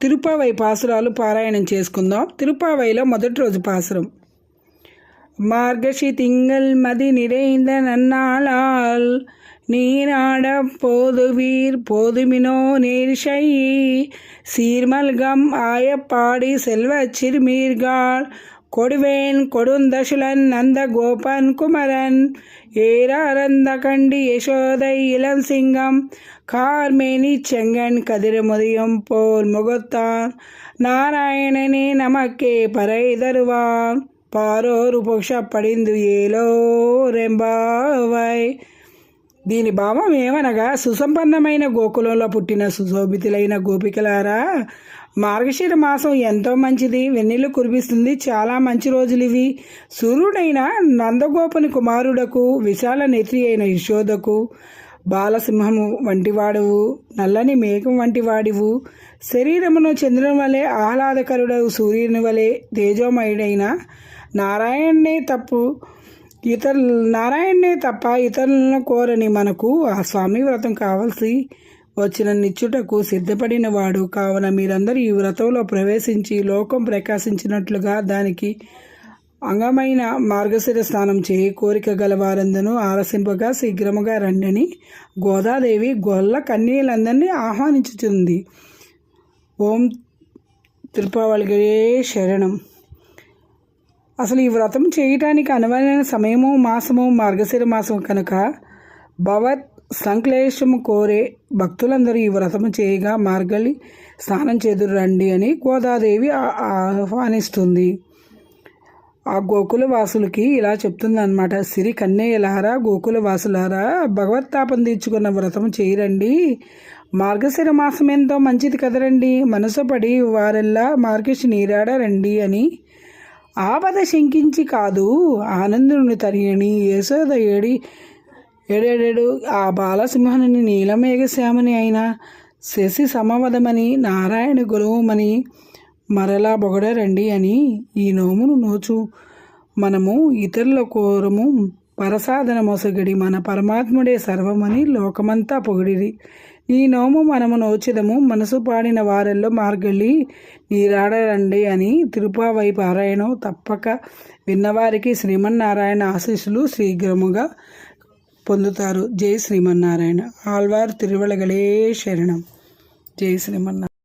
తిరుపావై పాసురాలు పారాయణం చేసుకుందాం తిరుపావైలో మొదటి రోజు పాసురం మార్గశి తింగల్ మది நிறைந்த நன்னாளால் நீராட போதுவீர் போதுமினோ நேர்ஷை சீர்மல்கம் ஆயப்பாடி செல்வச் சிறுமீர்காள் கொடுவேன் கொடுந்தசுலன் நந்த கோபன் குமரன். ஏராரந்த கண்டி யசோதை இளம் சிங்கம் கார்மேனி செங்கன் கதிரமுதியும் போல் முகத்தான் நாராயணனே நமக்கே பறை தருவான் பாரோரு புஷப்படிந்து ஏலோ ரெம்பாவாய் దీని భావం ఏమనగా సుసంపన్నమైన గోకులంలో పుట్టిన సుశోభితులైన గోపికలారా మార్గశిర మాసం ఎంతో మంచిది వెన్నెలు కురిపిస్తుంది చాలా మంచి రోజులు ఇవి సూర్యుడైన నందగోపుని కుమారుడకు విశాల నేత్రి అయిన యశోదకు బాలసింహము వంటివాడువు నల్లని మేఘం వంటివాడివు. శరీరమును చంద్రుని వలె ఆహ్లాదకరుడవు సూర్యుని వలె తేజోమయుడైన నారాయణనే తప్పు. ఇతరు నారాయణనే తప్ప ఇతరులను కోరని మనకు ఆ స్వామి వ్రతం కావలసి వచ్చిన నిచ్చుటకు సిద్ధపడిన వాడు కావున మీరందరూ ఈ వ్రతంలో ప్రవేశించి లోకం ప్రకాశించినట్లుగా దానికి అంగమైన మార్గశిర స్నానం చేయి. కోరిక గల వారందరూ ఆలసింపగా శీఘ్రముగా రండని గోదాదేవి గొల్ల కన్నీలందరినీ ఆహ్వానించుతుంది ఓం తిరుపావళిగే శరణం. అసలు ఈ వ్రతం చేయటానికి అనువైన సమయము మాసము మార్గశిర మాసం కనుక భవత్ సంక్లేశము కోరే భక్తులందరూ ఈ వ్రతము చేయగా మార్గలి స్నానం చేదురు రండి అని గోదాదేవి ఆహ్వానిస్తుంది. ఆ గోకుల వాసులకి ఇలా చెప్తుందన్నమాట సిరి కన్నయ్యలారా గోకుల వాసులారా భగవత్తాపం తీర్చుకున్న వ్రతం చేయరండి. మార్గశిర మాసం ఎంతో మంచిది కదరండి. మనసు పడి వారెల్లా మార్గశి నీరాడరండి అని ఆపద శంకించి కాదు ఆనందుని తరియని యశోద ఏడి ఏడేడేడు ఆ బాలసింహనుని నీలమేఘశ్యామని అయినా శశి సమవదమని నారాయణ గురువుమని మరలా బొగడరండి అని ఈ నోమును నోచు మనము ఇతరుల కోరము పరసాధన మొసగడి మన పరమాత్ముడే సర్వమని లోకమంతా పొగిడిరి. ఈ నోము మనము నోచిదము మనసు పాడిన వారల్లో మార్గళ్ళి నీరాడరండి అని తిరుపావై పారాయణం తప్పక విన్నవారికి శ్రీమన్నారాయణ ఆశీస్సులు శీఘ్రముగా పొందుతారు. జై శ్రీమన్నారాయణ. ఆల్వార్ తిరువళగలే శరణం. జై శ్రీమన్నారాయణ.